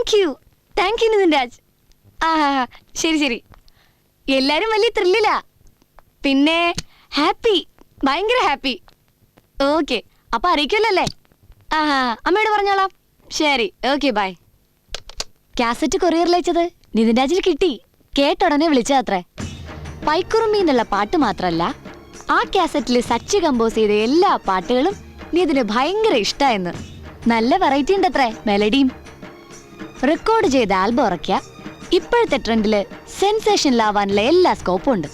Thank you thank you Nithin Raj ആ ശരി ശരി. എല്ലാരും വലിയ ത്രില്ലിലാ പിന്നെ ഹാപ്പി ഭയങ്കര ഹാപ്പി ഓക്കെ അപ്പൊ അറിയിക്കല്ലേ ആ അമ്മയോട് പറഞ്ഞോളാം. ശരി. ഓക്കെ ബൈ കാസറ്റ് കൊറിയറിൽ അയച്ചത് നിതിൻ രാജിൽ കിട്ടി. കേട്ടുടനെ വിളിച്ചത്രേ പൈക്കുറുമ്പി എന്നുള്ള പാട്ട് മാത്രല്ല ആ കാസറ്റിൽ സച്ചി കമ്പോസ് ചെയ്ത എല്ലാ പാട്ടുകളും നിതിന് ഭയങ്കര ഇഷ്ടമായിരുന്നു നല്ല വെറൈറ്റി ഉണ്ടത്രേ മെലഡിയും റെക്കോർഡ് ചെയ്ത ആൽബം ഇറക്കിയ ഇപ്പോഴത്തെ ട്രെൻഡിൽ സെൻസേഷനിലാവാനുള്ള എല്ലാ സ്കോപ്പും ഉണ്ട്.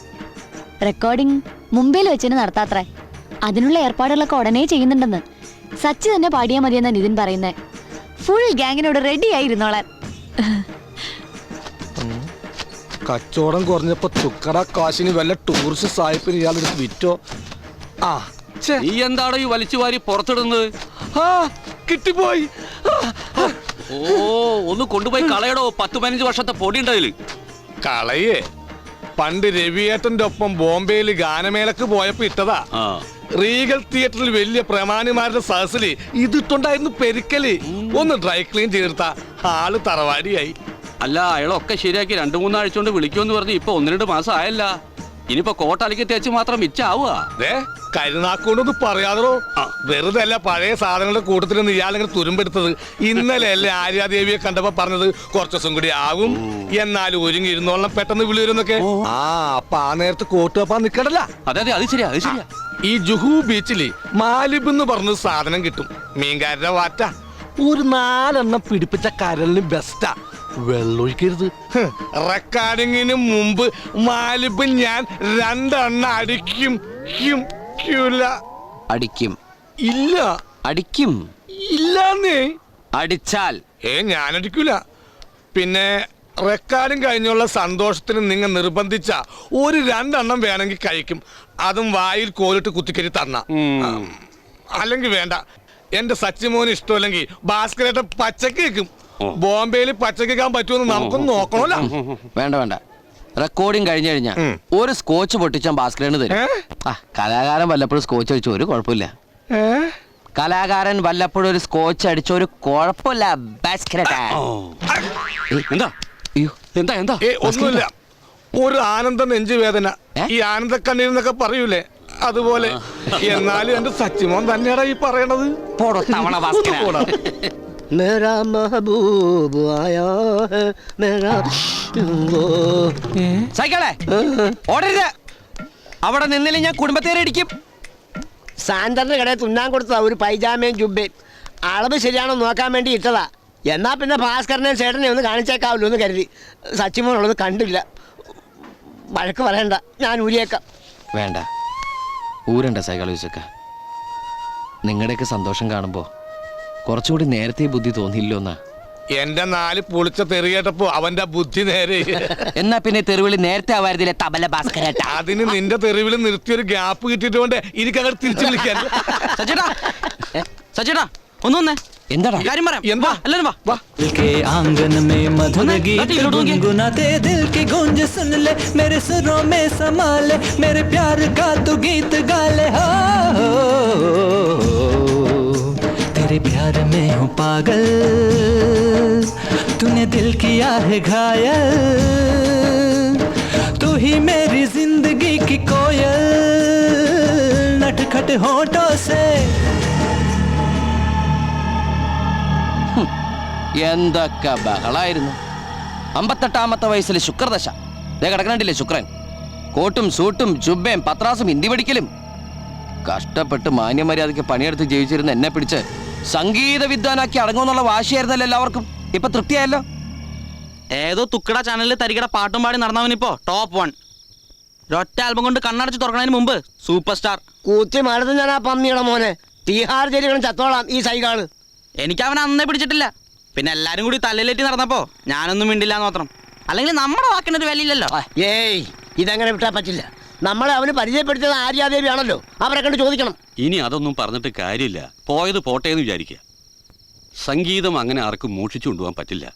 റെക്കോർഡിംഗ് മുംബൈയിൽ വെച്ചിന് നടത്താത്രേ. അതിനുള്ള ഏർപ്പാടുകളൊക്കെ ഉടനെ ചെയ്യുന്നുണ്ടെന്ന് സച്ചി തന്നെ പാടിയാൽ മതിയെന്ന നിതിൻ പറയുന്നത് ഫുൾ ഗാങ്ങിനോട് റെഡി ആയിരുന്നോളാൻ. കച്ചവടം കുറഞ്ഞപ്പോ തുക്കട കാശിന് വല്ല ടൂറിസ്റ്റ് സായിപ്പിന് ഇയാളെടുത്ത് വിറ്റോ? ആ ഛേ, നീ എന്താടോ ഈ വലിച്ചു വാരി പുറത്തിടുന്നത്? ആ കിട്ടിപ്പോയി. ഓ ഒന്ന് കൊണ്ടുപോയി കളയടോ. പത്ത് പതിനഞ്ച് വർഷത്തെ പൊടി ഉണ്ടതിൽ കളയേ. പണ്ട് രവിയേട്ടന്റെ ഒപ്പം ബോംബെയിൽ ഗാനമേളക്ക് പോയപ്പോ ഇട്ടതാ. ആ. റീഗൽ തിയേറ്ററിൽ വലിയ പ്രമാണിമാരുടെ സഹസിൽ ഇതിട്ടുണ്ടായിരുന്നു പെരുക്കൽ. ഒന്ന് ഡ്രൈ ക്ലീൻ ചെയ്തെടുത്ത ആൾ തറവാടിയായി. അല്ല അയാളൊക്കെ ശരിയാക്കി രണ്ടു മൂന്നാഴ്ച കൊണ്ട് വിളിക്കുമെന്ന് പറഞ്ഞ് ഇപ്പൊ ഒന്ന് രണ്ട് മാസം ആയല്ല. ഇനിയിപ്പോ കോട്ടാലിക്ക് തേച്ച് മാത്രം ദേ കരുനാക്കൊണ്ടൊന്ന് പറയാതോ വെറുതെ അല്ല പഴയ സാധനങ്ങളുടെ കൂട്ടത്തിൽ നിന്ന് ഇയാളിങ്ങനെ തുരുമ്പെടുത്തത്. ഇന്നലെ അല്ലേ ആര്യാദേവിയെ കണ്ടപ്പോ പറഞ്ഞത് കുറച്ചു ദിവസം കൂടി ആകും. എന്നാലും ഒരുങ്ങി ഇരുന്നോളം പെട്ടെന്ന് വിളി വരുന്നൊക്കെ. ആ അപ്പൊ ആ നേരത്ത് കോട്ട് വെപ്പാൻ നിക്കടല്ല അതെ അതെ അത് ശരിയാ അത് ശരിയാ. ഈ ജുഹു ബീച്ചിൽ മാലിബ് എന്ന് പറഞ്ഞ സാധനം കിട്ടും. മീൻകാരുടെ വാറ്റ. ഒരു നാലെണ്ണം പിടിപ്പിച്ച കരലിന് ബെസ്റ്റാ വെള്ളൊഴിക്കരുത് റെക്കോർഡിങ്ങിന് മുമ്പ് മാലിബ് ഞാൻ രണ്ടെണ്ണ അടിക്കും. ക്യും, ക്യൂല. അടിക്കും. ഇല്ല. അടിക്കും. ഇല്ലാന്നേ. അടിച്ചാൽ. ഏ ഞാനടിക്കൂല. പിന്നെ റെക്കോർഡിങ് കഴിഞ്ഞുള്ള സന്തോഷത്തിന് നിങ്ങൾ നിർബന്ധിച്ച ഒരു രണ്ടെണ്ണം വേണമെങ്കിൽ കഴിക്കും. അതും വായിൽ കോലിട്ട് കുത്തിക്കരി തന്ന. അല്ലെങ്കിൽ വേണ്ട. എന്റെ സച്ചിമോന് ഇഷ്ടമല്ലെങ്കിൽ ഭാസ്കരേട്ട പച്ചക്ക് വെക്കും. ബോംബെയിൽ പച്ചക്ക് വെക്കാൻ പറ്റുമെന്ന് നമുക്കൊന്ന് നോക്കണമല്ലോ. വേണ്ട വേണ്ട. റെക്കോർഡിംഗ് കഴിഞ്ഞു കഴിഞ്ഞാൽ ഒരു സ്കോച്ച് പൊട്ടിച്ചാൻ ഭാസ്കരന് തരും? ആ കലാകാരൻ വല്ലപ്പോഴും സ്കോച്ച് അടിച്ചു ഒരു കുഴപ്പമില്ല? കലാകാരൻ വല്ലപ്പോഴും ഒരു സ്കോച്ച് അടിച്ച ഒരു കുഴപ്പമില്ല ബാസ്കറ്റ് എന്താ? എന്താ എന്താ? ഒന്നുമില്ല. ഒരു ആനന്ദ നെഞ്ചുവേദന. വേദന ഈ ആനന്ദ കണ്ണീരെന്നൊക്കെ പറയൂലേ? അതുപോലെ എന്നാലും എന്റെ സച്ചിമോൻ തന്നെയാണ് ഈ പറയണത്. പോടോ തവണ. मेरा महबूब आया है मेरा वो സൈക്കിളെ ഓടരുത് അവിടെ നിന്നില്ല ഞാൻ കുടുംബത്തേരെ ഇടിക്കും സാന്ററിന്റെ കടയിൽ തുന്നാൻ കൊടുത്തതാ ഒരു പൈജാമയും ജുബയും അളവ് ശരിയാണോ നോക്കാൻ വേണ്ടി ഇട്ടതാ എന്നാ പിന്നെ ഭാസ്കരനെ ചേട്ടനെ ഒന്ന് കാണിച്ചേക്കാവല്ലോ എന്ന് കരുതി സച്ചിമോനുള്ളത് കണ്ടില്ല വഴക്ക് പറയണ്ട ഞാൻ ഊരിയേക്കാം വേണ്ട ഊരണ്ട സൈക്കിളൊക്കെ നിങ്ങളുടെയൊക്കെ സന്തോഷം കാണുമ്പോൾ കുറച്ചുകൂടി നേരത്തെ ഈ ബുദ്ധി തോന്നിയില്ലോ എന്നാ എന്റെ നാല് പൊളിച്ച തെറി കേട്ടപ്പോ അവന്റെ ബുദ്ധി നേരെ എന്നാ പിന്നെ തെരുവിളി നേരത്തെ ആവായിരുന്നില്ലേ തബല ഭാസ്കരേട്ടാ അതിന് നിന്റെ തെറിവിൽ നിർത്തിയൊരു ഗ്യാപ്പ് കിട്ടിയിട്ടുണ്ട് എനിക്ക് അങ്ങോട്ട് തിരിച്ചു വിളിക്കാൻ സച്ചേട്ടാ സച്ചേട്ടാ ഒന്ന് വന്നേ എന്താടാ കാര്യം പറയാം എന്താ? വാ, എല്ലാരും വാ വാ दिल के आंगन में मधुर सुने, गीत लाठी लुढ़ो के। गुनगुनाते दिल की गूंज सुन ले मेरे सुरों में समा ले मेरे प्यार का तू गीत गा ले हो तेरे प्यार में हूँ पागल तूने दिल किया है घायल तू ही मेरी जिंदगी की कोयल नटखट होठों से എന്തൊക്കെ ബഹളായിരുന്നു അമ്പത്തെട്ടാമത്തെ വയസ്സിൽ ശുക്രദശ ദേ കിടക്കണില്ലേ ശുക്രൻ കോട്ടും സൂട്ടും ചുബയും പത്രാസും ഹിന്ദി പഠിക്കലും കഷ്ടപ്പെട്ട് മാന്യമര്യാദയ്ക്ക് പണിയെടുത്ത് ജീവിച്ചിരുന്ന എന്നെ പിടിച്ച് സംഗീത വിദ്വാനാക്കി അടങ്ങുമെന്നുള്ള വാശിയായിരുന്നല്ലോ എല്ലാവർക്കും. ഇപ്പൊ തൃപ്തിയായല്ലോ? ഏതോ തുക്കട ചാനലിൽ തരികട പാട്ടും പാടി നടന്നവനിപ്പോ ടോപ്പ് വൺ ഒറ്റ ആൽബം കൊണ്ട് കണ്ണടച്ച് തുറക്കണതിന് മുമ്പ് സൂപ്പർ സ്റ്റാർ കൂത്തി മടുത്ത് ഞാൻ ആ പന്നിയുടെ മോനെ? തീഹാർ ചെരികളും ചത്തോളാം ഈ സൈകാൾ എനിക്ക് അവൻ അന്നേ പിടിച്ചിട്ടില്ല. പിന്നെ എല്ലാരും കൂടി തലയിലേറ്റി നടന്നപ്പോ ഞാനൊന്നും മിണ്ടില്ല മാത്രം. അല്ലെങ്കിൽ നമ്മുടെ വാക്കിനൊരു വിലയില്ലല്ലോ. ഏയ് ഇതങ്ങനെ വിട്ടാ പറ്റില്ല. നമ്മളെ അവന് പരിചയപ്പെടുത്തിയത് ആര്യാദേവി ആണല്ലോ അവരെ കണ്ട് ചോദിക്കണം. ഇനി അതൊന്നും പറഞ്ഞിട്ട് കാര്യമില്ല. പോയത് പോട്ടെ എന്ന് വിചാരിക്കുക. സംഗീതം അങ്ങനെ ആർക്കും മോഷിച്ചു കൊണ്ടുപോകാൻ പറ്റില്ല.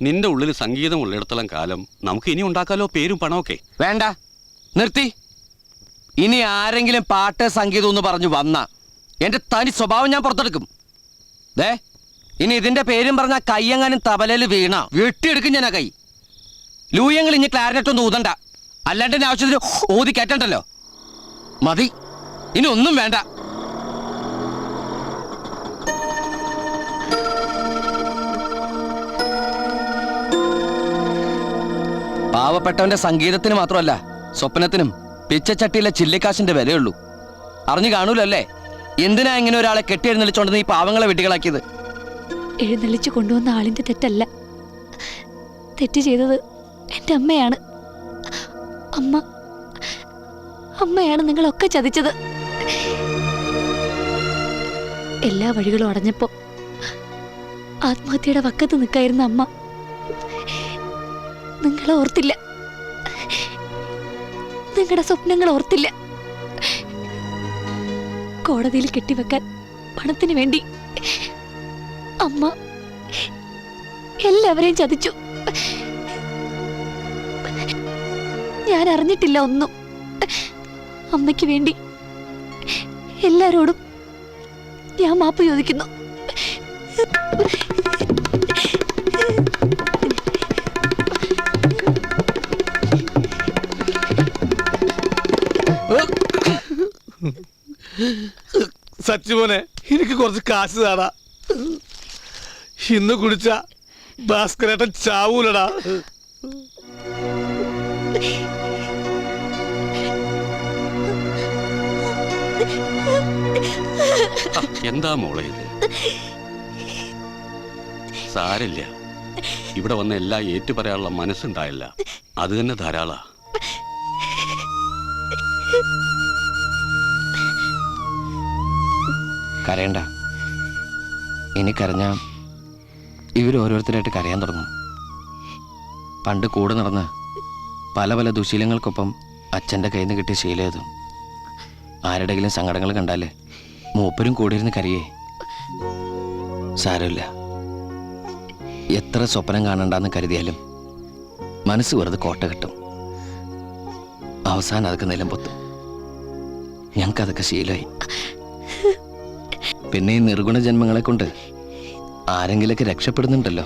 നിന്റെ ഉള്ളിൽ സംഗീതം ഉള്ളിടത്തോളം കാലം നമുക്ക് ഇനി ഉണ്ടാക്കാലോ? പേരും പണമൊക്കെ. വേണ്ട. നിർത്തി. ഇനി ആരെങ്കിലും പാട്ട് സംഗീതം എന്ന് പറഞ്ഞു വന്ന എന്റെ തനി സ്വഭാവം ഞാൻ പുറത്തെടുക്കും. ദേ ഇനി ഇതിന്റെ പേരും പറഞ്ഞ കയ്യെങ്ങാനും തബലയിൽ വീണ. വെട്ടിയെടുക്കും ഞാൻ ആ കൈ. ലൂയങ്ങൾ ഇനി ക്ലാരിനെറ്റ് ഒന്നും ഊതണ്ട. അല്ലാണ്ട് എന്റെ ആവശ്യത്തിന് ഊതി കയറ്റണ്ടല്ലോ? മതി. ഇനി ഒന്നും വേണ്ട. പാവപ്പെട്ടവന്റെ സംഗീതത്തിന് മാത്രമല്ല സ്വപ്നത്തിനും പിച്ചച്ചട്ടിയിലെ ചില്ലിക്കാശിന്റെ വിലയുള്ളൂ. അറിഞ്ഞു കാണൂലല്ലേ? എന്തിനാ ഇങ്ങനെ ഒരാളെ കെട്ടിയെഴുന്നള്ളിച്ചോണ്ടെന്ന് ഈ പാവങ്ങളെ വെട്ടികളാക്കിയത് എഴുന്നള്ളിച്ചു കൊണ്ടുവന്ന ആളിന്റെ തെറ്റല്ല. തെറ്റ് ചെയ്തത് എന്റെ അമ്മയാണ്. അമ്മ അമ്മയാണ് നിങ്ങളൊക്കെ ചതിച്ചത്. എല്ലാ വഴികളും അടഞ്ഞപ്പോ ആത്മഹത്യയുടെ വക്കത്ത് നിൽക്കായിരുന്ന അമ്മ നിങ്ങളെ ഓർത്തില്ല. നിങ്ങളുടെ സ്വപ്നങ്ങൾ ഓർത്തില്ല. കോടതിയിൽ കെട്ടിവെക്കാൻ പണത്തിന് വേണ്ടി അമ്മ എല്ലാവരെയും ചതിച്ചു. ഞാൻ അറിഞ്ഞിട്ടില്ല ഒന്നും. അമ്മയ്ക്ക് വേണ്ടി എല്ലാരോടും ഞാൻ മാപ്പ് ചോദിക്കുന്നു. സച്ചുമോനെ എനിക്ക് കുറച്ച് കാശ് താടാ ഇന്ന് കുടിച്ച ഭാസ്കരേട്ടൻ ചാവൂലടാ. എന്താ മോളെ ഇത്? സാരില്ല. ഇവിടെ വന്ന എല്ലാം ഏറ്റു പറയാനുള്ള മനസ്സുണ്ടായില്ല. അത് തന്നെ ധാരാള. കരയണ്ട. ഇനി കരഞ്ഞ ഇവരോരോരുത്തരായിട്ട് കരയാൻ തുടങ്ങും. പണ്ട് കൂടെ നടന്ന് പല പല ദുശീലങ്ങൾക്കൊപ്പം അച്ഛന്റെ കയ്യിൽ നിന്ന് കിട്ടിയ ശീലേതും ആരുടെങ്കിലും സങ്കടങ്ങൾ കണ്ടാലേ മൂപ്പരും കൂടെ ഇരുന്ന് കരയേ. സാരമില്ല. എത്ര സ്വപ്നം കാണണ്ടെന്ന് കരുതിയാലും മനസ്സ് വെറുതെ കോട്ട കിട്ടും. അവസാനം അതൊക്കെ നിലം പൊത്തും ഞങ്ങൾക്കതൊക്കെ ശീലമായി. പിന്നെ ഈ നിർഗുണ ജന്മങ്ങളെ കൊണ്ട് ആരെങ്കിലൊക്കെ രക്ഷപ്പെടുന്നുണ്ടല്ലോ.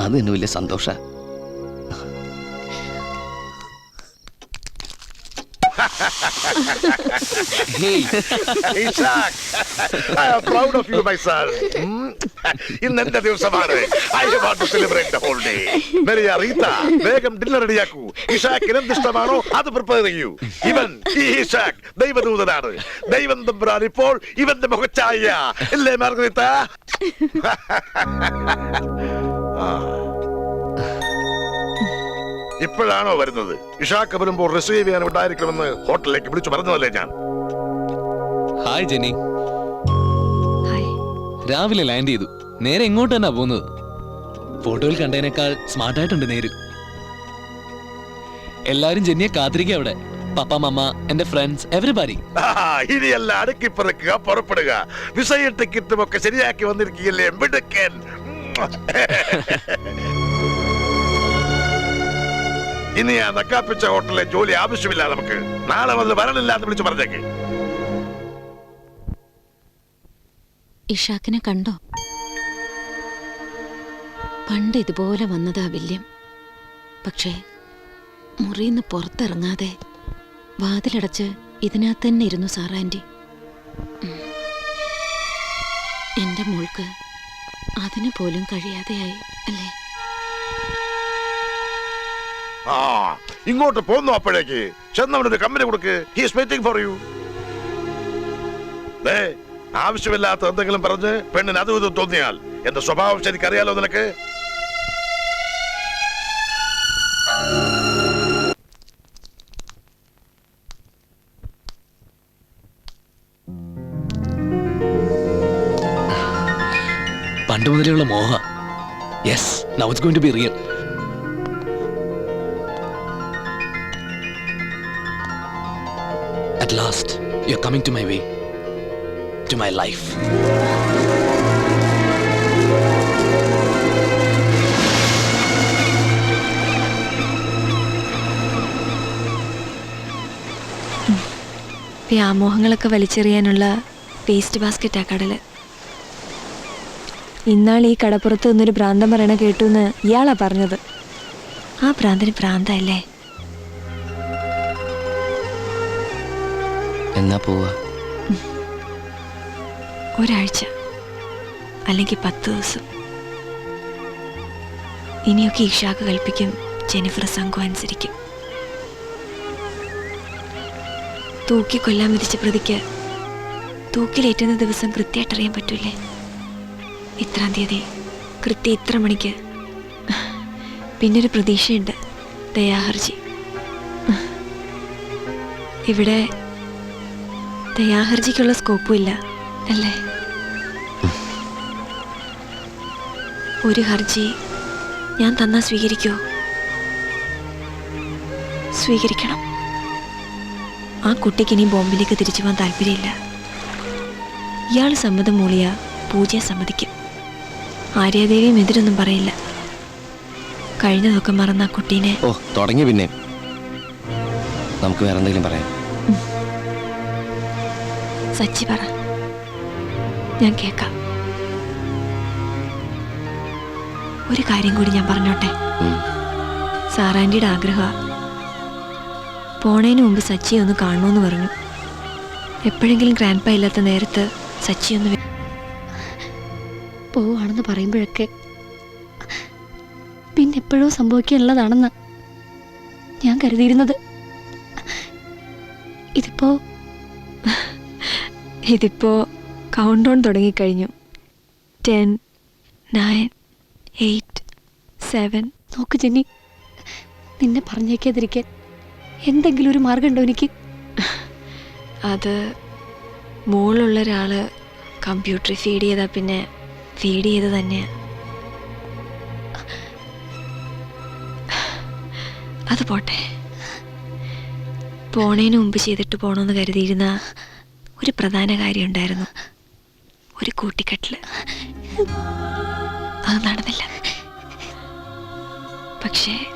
അത് വലിയ സന്തോഷ. Isaac, I am proud of you, my son? ഇന്ന് എന്റെ ദിവസമാണ്. I want to celebrate the whole day മെറിയ Rita വേഗം ഡിന്നർ റെഡിയാക്കൂ ഇഷാക്കിന് എന്ത് ഇഷ്ടമാണോ അത് പ്രിപ്പയർ ചെയ്യൂ. ഇവൻ ഈ ഇഷാക്ക് ദൈവദൂതനാണ്. ദൈവം തമ്പുരാൻ ഇപ്പോൾ ഇവന്റെ മുഖച്ചായ. ഇല്ലേ മാർഗരീത്ത ഇപ്പോഴാണോ വരുന്നത്? ഇഷാക്ക് വരുമ്പോൾ റിസീവ് ചെയ്യാൻ ഉണ്ടായിരിക്കണമെന്ന് ഹോട്ടലിലേക്ക് വിളിച്ചു പറഞ്ഞതല്ലേ ഞാൻ? ഹായ് ജെനി ഹായ് രാവിലെ ലാൻഡ് ചെയ്തു. നേരെ എങ്ങോട്ട് തന്നെ പോകുന്നത്? ഫോട്ടോയിൽ കണ്ടതിനേക്കാൾ സ്മാർട്ടായിട്ടുണ്ട് നേര്. എല്ലാരും ജെന്നിയെ കാത്തിരിക്കുക അവിടെ. പപ്പ മമ്മ എന്റെ ഫ്രണ്ട്സ് ഇനിയെല്ലാം ഇനിയല്ല അടുക്കി പറക്കുക പുറപ്പെടുക വിസയും ടിക്കറ്റും ഒക്കെ ശരിയാക്കി വന്നിരിക്കുകയല്ലേ മിടുക്കൻ. ഇനി ആ നക്കാപ്പിച്ച ഹോട്ടലിലെ ജോലി ആവശ്യമില്ല നമുക്ക്. നാളെ വന്ന് വരണില്ല എന്ന് വിളിച്ചു പറഞ്ഞേക്ക്. ഇഷാക്കിനെ കണ്ടോ? പണ്ട് ഇതുപോലെ വന്നതാ വില്യം. പക്ഷേ മുറിയിന്ന് പുറത്തിറങ്ങാതെ വാതിലടച്ച് ഇതിനകത്ത് തന്നെ ഇരുന്നു സാറാന്റി എന്റെ മോൾക്ക് അതിന് പോലും കഴിയാതെയായി അല്ലേ? ആ ഇങ്ങോട്ട് പോന്നു അപ്പോഴേക്ക്. ചെന്നവനൊരു കമ്പനി കൊടുക്ക്. ഹീസ് വെയിറ്റിംഗ് ഫോർ യു ദേ ആവശ്യമില്ലാത്ത എന്തെങ്കിലും പറഞ്ഞ് പെണ്ണിന് അതും ഇതും തോന്നിയാൽ എന്റെ സ്വഭാവം ശരിക്കറിയാലോ നിനക്ക്? പണ്ട് മുതലുള്ള മോഹ. Yes now it's going to be real coming to my way to my life വ്യാമോഹങ്ങളൊക്കെ വലിച്ചെറിയാനുള്ള വേസ്റ്റ് ബാസ്ക്കറ്റാ കടൽ. ഇന്നാൾ ഈ കടപ്പുറത്ത് നിന്നൊരു ഭ്രാന്തം പറയണ കേട്ടു എന്ന് ഇയാളാ പറഞ്ഞത്. ആ ഭ്രാന്തന് ഭ്രാന്തല്ലേ എന്നാ പോവാ? ഒരാഴ്ച. അല്ലെങ്കിൽ പത്ത് ദിവസം. ഇനിയൊക്കെ ഇഷാക്ക് കൽപ്പിക്കും ജെനിഫർ സംഘം അനുസരിക്കും. തൂക്കി കൊല്ലാൻ വിധിച്ച പ്രതിക്ക് തൂക്കിലേറ്റുന്ന ദിവസം കൃത്യമായിട്ട് അറിയാൻ പറ്റൂലേ ഇത്രാം തീയതി കൃത്യം ഇത്ര മണിക്ക്. പിന്നൊരു പ്രതീക്ഷയുണ്ട് ദയാഹർജി. ഇവിടെ ദയാഹർജിക്കുള്ള സ്കോപ്പും ഇല്ല അല്ലേ? ഒരു ഹർജി ഞാൻ തന്നാ സ്വീകരിക്കോ? സ്വീകരിക്കണം. ആ കുട്ടിക്ക് ഇനി ബോംബിലേക്ക് തിരിച്ചു പോകാൻ താല്പര്യമില്ല. ഇയാൾ സമ്മതം മൂളിയ പൂജയെ സമ്മതിക്കും. ആര്യാദേവിയും എതിരൊന്നും പറയില്ല. കഴിഞ്ഞതൊക്കെ മറന്ന ആ കുട്ടീനെ. ഓ തുടങ്ങി പിന്നെ. നമുക്ക് വേറെന്തെങ്കിലും പറയാം? സച്ചി പറ ഞാൻ കേക്കാം. ഒരു കാര്യം കൂടി ഞാൻ പറഞ്ഞോട്ടെ. സാറാന്റിയുടെ ആഗ്രഹമാണ് പോണേന് മുമ്പ് സച്ചിയെ ഒന്ന് കാണണമെന്ന് പറഞ്ഞു. എപ്പോഴെങ്കിലും ഗ്രാൻഡ് പ ഇല്ലാത്ത നേരത്ത് സച്ചി ഒന്ന് പോവാണെന്ന് പറയുമ്പോഴൊക്കെ പിന്നെ എപ്പോഴോ സംഭവിക്കാനുള്ളതാണെന്ന് ഞാൻ കരുതിയിരുന്നത്. ഇതിപ്പോ ഇതിപ്പോ കൗണ്ട് ഡൗൺ തുടങ്ങിക്കഴിഞ്ഞു. ടെൻ നയൻ എയ്റ്റ് സെവൻ നോക്ക് ജെന്നി നിന്നെ പറഞ്ഞേക്കാതിരിക്കാൻ എന്തെങ്കിലും ഒരു മാർഗമുണ്ടോ എനിക്ക്? അത് മുകളിലുള്ള ഒരാൾ കമ്പ്യൂട്ടറിൽ ഫീഡ് ചെയ്താൽ പിന്നെ ഫീഡ് ചെയ്ത് തന്നെയാ അത് പോട്ടെ. പോണേന് മുമ്പ് ചെയ്തിട്ട് പോണമെന്ന് കരുതിയിരുന്ന ഒരു പ്രധാന കാര്യം ഉണ്ടായിരുന്നു. ഒരു കൂട്ടിക്കെട്ടിൽ. അത് നടന്നില്ല. പക്ഷേ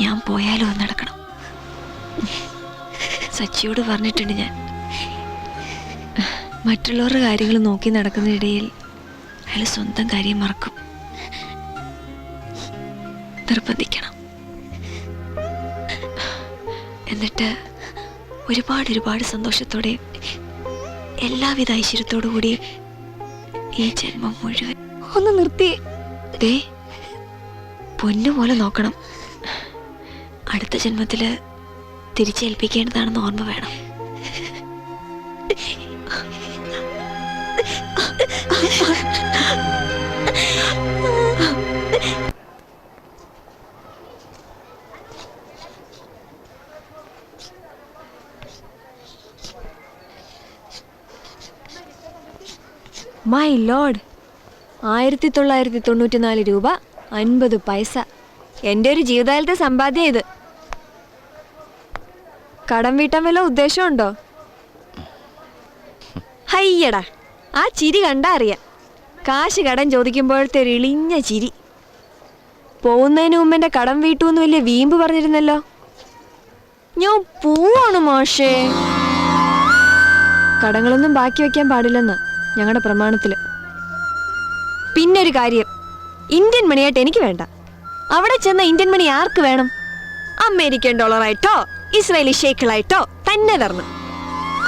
ഞാൻ പോയാലും അത് നടക്കണം. സച്ചിയോട് പറഞ്ഞിട്ടുണ്ട് ഞാൻ. മറ്റുള്ളവരുടെ കാര്യങ്ങൾ നോക്കി നടക്കുന്നതിനിടയിൽ അയാൾ സ്വന്തം കാര്യം മറക്കും. നിർബന്ധിക്കണം. എന്നിട്ട് ഒരുപാട് ഒരുപാട് സന്തോഷത്തോടെ എല്ലാവിധ ഐശ്വര്യത്തോടു കൂടി ഈ ജന്മം മുഴുവൻ. ഒന്ന് നിർത്തി. ദേ പൊന്നുപോലെ നോക്കണം. അടുത്ത ജന്മത്തിൽ തിരിച്ചേൽപ്പിക്കേണ്ടതാണെന്ന് ഓർമ്മ വേണം. മൈ ലോഡ് ആയിരത്തി തൊള്ളായിരത്തി തൊണ്ണൂറ്റി നാല് രൂപ അൻപത് പൈസ. എന്റെ ഒരു ജീവിതകാലത്തെ സമ്പാദ്യം ഇത്. കടം വീട്ടാൻ വല്ല ഉദ്ദേശമുണ്ടോ? ഹയ്യടാ ആ ചിരി കണ്ടാ അറിയാം. കാശ് കടം ചോദിക്കുമ്പോഴത്തെ ഒരു ഇളിഞ്ഞ ചിരി. പോകുന്നതിന് മുമ്പ് എന്റെ കടം വീട്ടൂന്ന് വലിയ വീമ്പ് പറഞ്ഞിരുന്നല്ലോ. ഞാൻ പോവാണ് മാഷേ. കടങ്ങളൊന്നും ബാക്കി വെക്കാൻ പാടില്ലെന്ന്. ഞങ്ങളുടെ പ്രമാണത്തിൽ പിന്നെ ഒരു കാര്യം. ഇന്ത്യൻ മണിയായിട്ട് എനിക്ക് വേണ്ട. അവിടെ ചെന്ന ഇന്ത്യൻ മണി ആർക്ക് വേണം? അമേരിക്കൻ ഡോളറായിട്ടോ ഇസ്രായേലി ഷേക്കിളായിട്ടോ തന്നെ തരണം.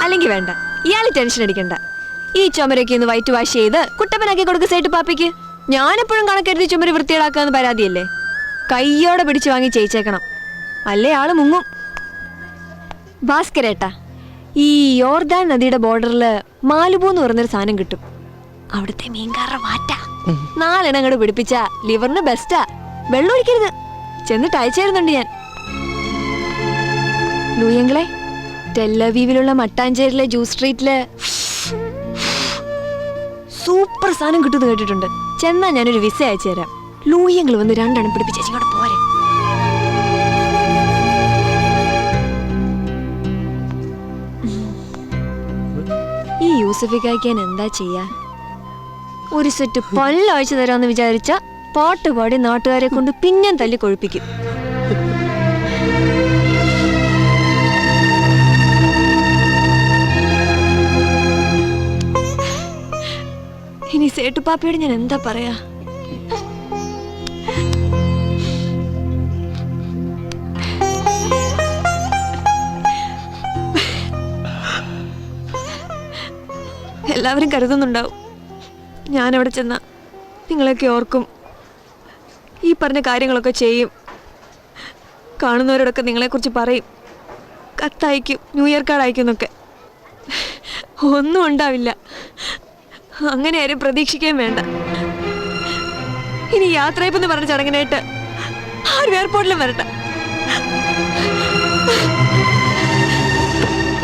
അല്ലെങ്കിൽ വേണ്ട. ഇയാൾ ടെൻഷൻ അടിക്കണ്ട. ഈ ചുമരൊക്കെ ഒന്ന് വൈറ്റ് വാഷ് ചെയ്ത് കുട്ടപ്പനാക്കി കൊടുക്ക സേട്ട് പാപ്പിക്ക്. ഞാനെപ്പോഴും കണക്കെടുത്ത് ചുമര് വൃത്തിയേടാക്കാന്ന് പരാതിയല്ലേ? കയ്യോടെ പിടിച്ചു വാങ്ങി ചെയ്യിച്ചേക്കണം. അല്ലേ ആൾ മുങ്ങും? ഭാസ്കരേട്ടാ ഈ യോർദാൻ നദിയുടെ ബോർഡറിൽ മാലുബു എന്ന് പറഞ്ഞൊരു സാധനം കിട്ടും. അവിടുത്തെ മീൻകാരുടെ വാറ്റ. നാലെണ്ണം പിടിപ്പിച്ച ലിവറിന് ബെസ്റ്റാ. വെള്ളം ഒഴിക്കരുത് ചെന്നിട്ട് അയച്ചായിരുന്നുണ്ട് ഞാൻ. ലൂയങ്ങളെ ടെല്ലവീവിലുള്ള മട്ടാഞ്ചേരിലെ ജൂസ് സ്ട്രീറ്റിൽ സൂപ്പർ സാധനം കിട്ടുമെന്ന് കേട്ടിട്ടുണ്ട്. ചെന്നാ ഞാനൊരു വിസ അയച്ചു തരാം ലൂയങ്ങൾ വന്ന് രണ്ടെണ്ണം പിടിപ്പിച്ച് ഈ എന്താ ചെയ്യാ? ഒരു സെറ്റ് പല്ലൊഴിച്ചു തരാമെന്ന് വിചാരിച്ച പാട്ട് പാടി നാട്ടുകാരെ കൊണ്ട് പിന്നെയും തല്ലി കൊഴുപ്പിക്കും. ഇനി സേട്ടുപാപ്പയോട് ഞാൻ എന്താ പറയാ? എല്ലാവരും കരുതുന്നുണ്ടാവും. ഞാനവിടെ ചെന്ന നിങ്ങളെയൊക്കെ ഓർക്കും. ഈ പറഞ്ഞ കാര്യങ്ങളൊക്കെ ചെയ്യും. കാണുന്നവരോടൊക്കെ നിങ്ങളെക്കുറിച്ച് പറയും. കത്തയക്കും ന്യൂ ഇയർ കാർഡ് അയക്കും എന്നൊക്കെ. ഒന്നും ഉണ്ടാവില്ല. അങ്ങനെ ആരും പ്രതീക്ഷിക്കുകയും വേണ്ട. ഇനി യാത്രയപ്പെന്ന് പറഞ്ഞ ചടങ്ങിനായിട്ട് ആരും എയർപോർട്ടിലും വരട്ടെ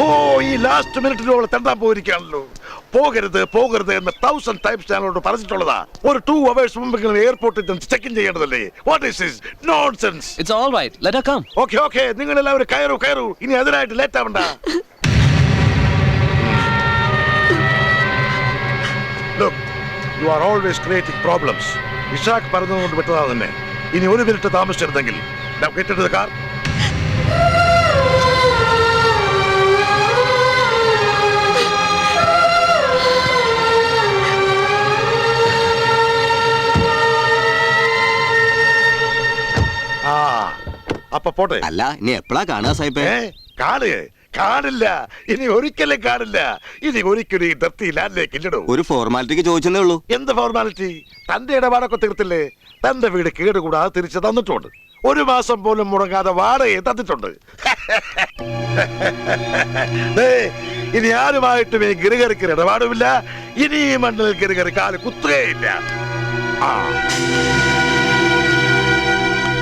ഓ ഈ ലാസ്റ്റ് മിനിറ്റിൽ അവളെ തെണ്ടാൻ പോകരുത് പോകരുത് എന്ന് തൗസൻഡ് ടൈംസ് ഞാനോട് പറഞ്ഞിട്ടുള്ളതാ. ഒരു ടു അവേഴ്സ് മുമ്പെങ്കിലും എയർപോർട്ടിൽ check in ചെയ്യേണ്ടതല്ലേ? What is this nonsense it's all right let come okay okay നിങ്ങൾ എല്ലാവരും കയറൂ കയറൂ. ഇനി അതിനായിട്ട് ലേറ്റ് ആവണ്ട. Look you are always creating problems Ishaq പറഞ്ഞതുകൊണ്ട് വിട്ടതാ തന്നെ. ഇനി ഒരു മിനിറ്റ് താമസിച്ചിരുന്നെങ്കിൽ. Now get into the അപ്പൊ പോട്ടെ. അല്ല ഇനി എപ്പോഴാ കാണുക സാഹിബേ ഏ കാണില്ല ഇനി ഒരിക്കലും കാണില്ല ഇനി ഒരിക്കലും ഈ ഡർത്തി ലാൻഡിലേക്ക് ഇല്ലടോ. ഒരു ഫോർമാലിറ്റിക്ക് ചോദിച്ചതേ ഉള്ളൂ. എന്ത് ഫോർമാലിറ്റി? തന്റെ ഇടപാടൊക്കെ തീർത്തില്ലേ? തന്റെ വീട് കേടുകൂടാതെ തിരിച്ചു തന്നിട്ടുണ്ട്. ഒരു മാസം പോലും മുടങ്ങാതെ വാടകയെ തന്നിട്ടുണ്ട്. ഇനി ആരുമായിട്ടും ഈ ഗിരികറിക്ക് ഇടപാടുമില്ല. ഇനി ഈ മണ്ണിൽ ഗിരികറി കാൽ കുത്തുകയില്ല. ആ.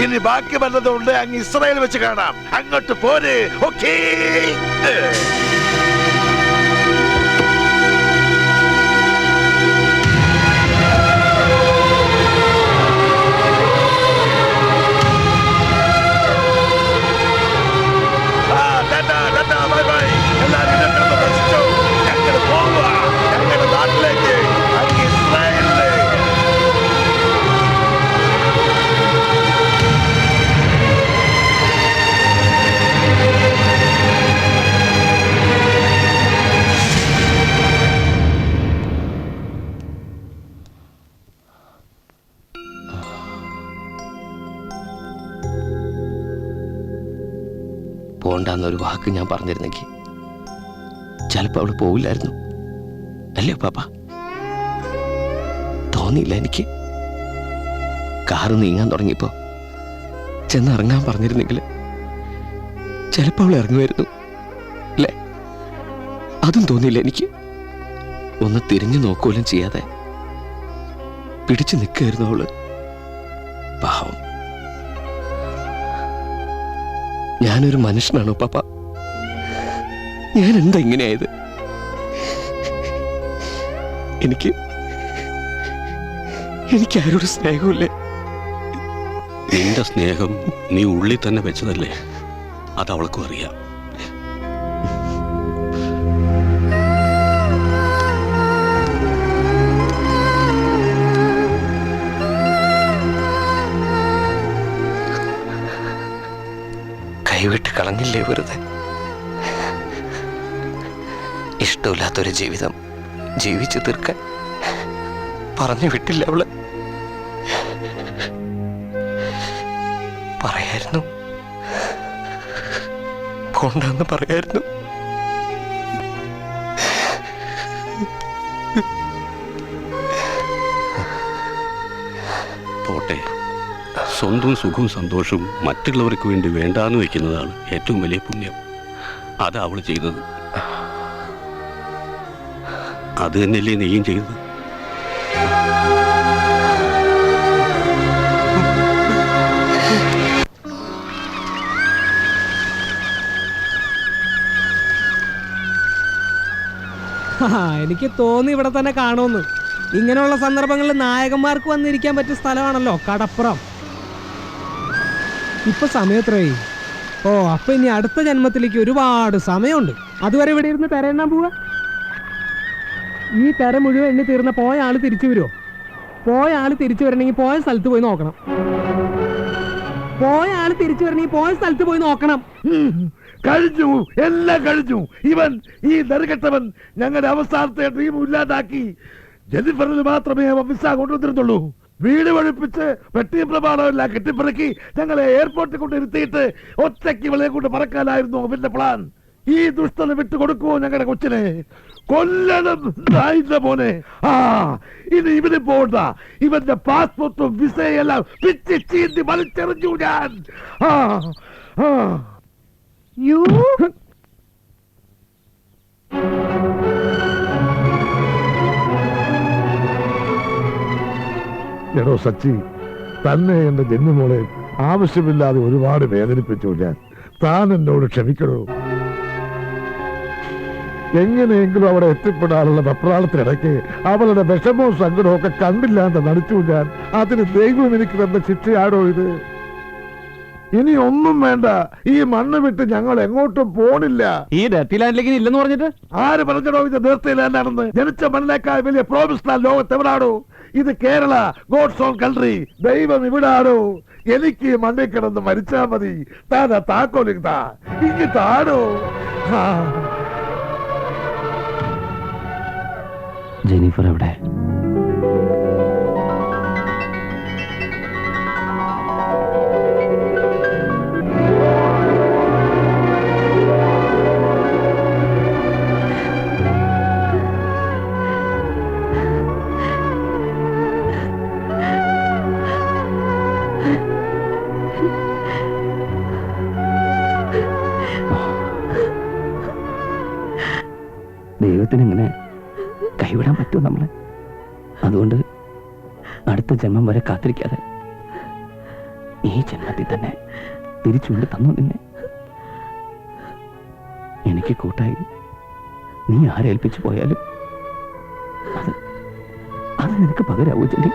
ഇനി ബാക്കി വല്ലതും ഉണ്ട് അങ്ങ് ഇസ്രായേൽ വെച്ച് കാണാം. അങ്ങോട്ട് പോരെ ഓക്കേ. പോണ്ടെന്നൊരു വാക്ക് ഞാൻ പറഞ്ഞിരുന്നെങ്കിൽ ചിലപ്പോൾ അവൾ പോവില്ലായിരുന്നു. അല്ലേ പാപ്പ? തോന്നിയില്ല എനിക്ക്. കാറ് നീങ്ങാൻ ചെന്ന് ഇറങ്ങാൻ പറഞ്ഞിരുന്നെങ്കിൽ ചിലപ്പോൾ അവൾ ഇറങ്ങുമായിരുന്നു. അല്ലേ? അതും തോന്നിയില്ല എനിക്ക്. ഒന്ന് തിരിഞ്ഞു നോക്കുകയും ചെയ്യാതെ പിടിച്ചു നിൽക്കായിരുന്നു അവൾ. ഞാനൊരു മനുഷ്യനാണോ പാപ്പ? ഞാൻ എന്താ ഇങ്ങനെയായത്? എനിക്ക് എനിക്ക് ആരോട് സ്നേഹമില്ലേ? നിന്റെ സ്നേഹം നീ ഉള്ളിൽ തന്നെ വെച്ചതല്ലേ? അത് അവൾക്കും അറിയാം. കൈവിട്ട് കളഞ്ഞില്ലേ വെറുതെ? ഇഷ്ടമില്ലാത്തൊരു ജീവിതം ജീവിച്ചു തീർക്കാൻ പറഞ്ഞു വിട്ടില്ല അവൾ. പറയായിരുന്നു. പോണ്ടെന്ന് പറയായിരുന്നു. പോട്ടെ. സ്വന്തം സുഖവും സന്തോഷവും മറ്റുള്ളവർക്ക് വേണ്ടി വേണ്ടാന്ന് വെക്കുന്നതാണ് ഏറ്റവും വലിയ പുണ്യം. അതാ അവൾ ചെയ്തത്. അത് തന്നെയല്ലേ നീയും ചെയ്തത്? എനിക്ക് തോന്നി ഇവിടെ തന്നെ കാണുമെന്ന്. ഇങ്ങനെയുള്ള സന്ദർഭങ്ങളിൽ നായകന്മാർക്ക് വന്നിരിക്കാൻ പറ്റിയ സ്ഥലമാണല്ലോ കടപ്പുറം. ഇപ്പൊ സമയത്രേ ഓ അപ്പൊ ഇനി അടുത്ത ജന്മത്തിലേക്ക് ഒരുപാട് സമയമുണ്ട്. അതുവരെ ഇവിടെ ഇരുന്ന് തെരയെണ്ണാൻ പോവാ? ഈ തെര മുഴുവൻ എണ്ണി തീർന്ന പോയ ആൾ തിരിച്ചു വരുമോ പോയ ആൾ തിരിച്ചു വരണമെങ്കിൽ പോയ സ്ഥലത്ത് പോയി നോക്കണം. പോയ ആൾ തിരിച്ചു വരണമെങ്കിൽ പോയ സ്ഥലത്ത് പോയി നോക്കണം. കഴിഞ്ഞു എല്ലാം കഴിഞ്ഞു ഇവൻ ഈ നെറുകെട്ടവൻ ഞങ്ങളുടെ അവസാനത്തെ ഡ്രീം ഇല്ലാതാക്കി. ജെന്നിഫറിൽ മാത്രമേ വിസ കൊണ്ടുവന്നിരുന്നുള്ളൂ. വീട് ഒഴിപ്പിച്ച് പെട്ടി പ്രമാണമെല്ലാം കെട്ടിപ്പിറക്കി ഞങ്ങളെ എയർപോർട്ടിൽ കൊണ്ട് ഇരുത്തിയിട്ട് ഒറ്റയ്ക്ക് ഇവളെ കൊണ്ട് പറക്കാനായിരുന്നു അവന്റെ പ്ലാൻ ഈ ദുഷ്ടത വിട്ടുകൊടുക്കുമോ ഞങ്ങളുടെ കൊച്ചിനെ? കൊല്ലണം മോനെ. ആ ഇനി ഇവന് പോണ്ട. ഇവന്റെ പാസ്പോർട്ടും വിസയെല്ലാം പിച്ചി ചീന്തി വലിച്ചെറിഞ്ഞു ഞാൻ. ആ ആ. എടോ സച്ചി? തന്നെ എന്റെ ജന്മമോളെ ആവശ്യമില്ലാതെ ഒരുപാട് വേദനിപ്പിച്ചു ഞാൻ. താൻ എന്നോട് ക്ഷമിക്കണോ? എങ്ങനെയെങ്കിലും അവിടെ എത്തിപ്പെടാനുള്ള വെപ്രാളത്തിനിടയ്ക്ക് അവളുടെ വിഷമവും സങ്കടവും ഒക്കെ കണ്ടില്ലാന്ന് നടിച്ചു ഞാൻ. അതിന് ദൈവം എനിക്ക് തന്ന ശിക്ഷയാടോ ഇത്? ഇനി ഒന്നും വേണ്ട. ഈ മണ്ണ് വിട്ട് ഞങ്ങൾ എങ്ങോട്ടും പോണില്ല. ഈ ഡർട്ടി ലാൻഡിലേക്ക് ഇല്ലെന്ന് പറഞ്ഞിട്ട്? ആര് പറഞ്ഞോ ഇത് നിർത്തിയില്ലാണ്ടാണെന്ന് ജനിച്ച മണ്ണിനേക്കാൾ വലിയ പ്രോമിസ് ലോകത്ത് എവിടാടോ ഇത് കേരള ഗോഡ്സ് ഓൺ കൺട്രി. ദൈവം ഇവിടാടോ. എനിക്ക് മണ്ണിൽ കിടന്ന് മരിച്ചാ മതി. താതാ താക്കോലിതാ ഇങ്ങ് താടോ ജെനിഫർ എവിടെ? ദൈവത്തിന് ഇങ്ങനെ കൈവിടാൻ പറ്റുമോ നമ്മളെ? അതുകൊണ്ട് അടുത്ത ജന്മം വരെ കാത്തിരിക്കാതെ ഈ ജന്മത്തിൽ തന്നെ തിരിച്ചുകൊണ്ട് തന്നു നിന്നെ. എനിക്ക് കൂട്ടായി നീ ആരേൽപ്പിച്ചു പോയാലും അത് അത് നിനക്ക് പകരാവൂ ജെന്നി